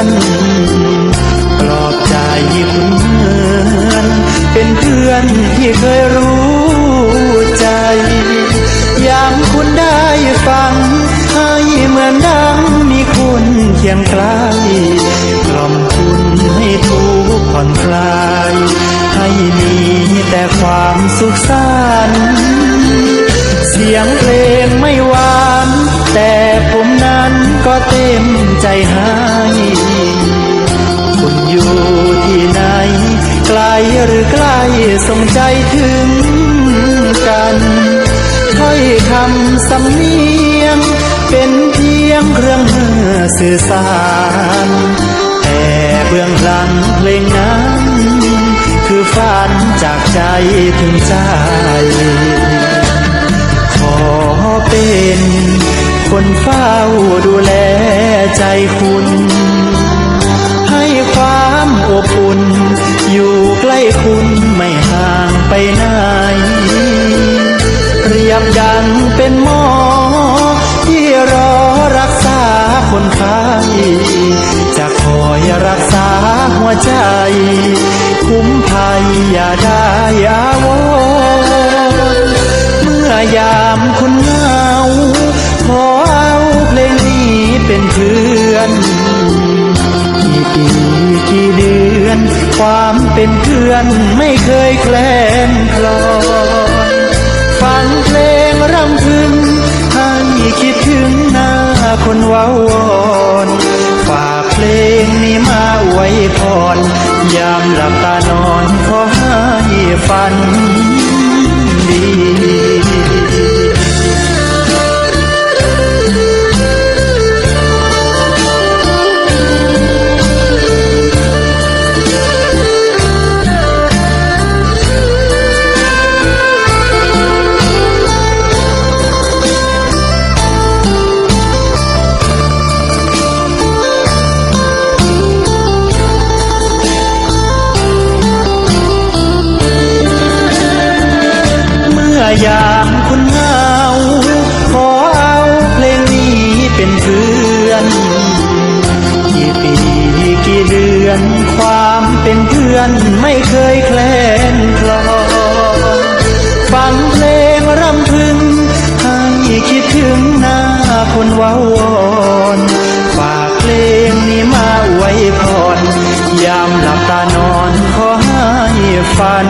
อนปลอบใจคุณเหมือนเป็นเพื่อนที่เคยรู้ใจ ยามคุณได้ฟัง ให้เหมือนดังมีคุณเคียงใกล้กล่อมคุณให้ทุกผ่อนคลาย ให้มีแต่ความสุขสันต์เสียงเพลงไม่ว่า ก็เต็มใจให้คุณอยู่ที่ไหน ไกลหรือใกล้ส่งใจถึงกันถ้อยคำสำเนียง เป็นเพียงเครื่องมือสื่อสารแต่เบื้องหลังเพลงนั้น คือฝันจากใจถึงใจ ขอเป็นคนเฝ้าดู ใจคุณ ให้ความอบอุ่น อยู่ใกล้คุณไม่ห่างไปไหนเรียบดังเป็นหมอ ที่รอรักษาคนไข้จะคอยรักษาหัวใจ คุ้มภัยอย่าได้อาวร กี่กี่เดือน ความเป็นเพื่อนไม่เคยแคลนคลอนฟังเพลงรำพึงให้คิดถึงหน้าคนเว้าวอน ยามคุณเหงาขอเอาเพลงนี้เป็นเพื่อนกี่ปีกี่เดือนความเป็นเพื่อนไม่เคยแคลนคลอฟังเพลงรำพึงให้คิดถึงหน้าคนวาวอนฝากเพลงนี้มาไว้พรยามหลับตานอนขอให้ฝัน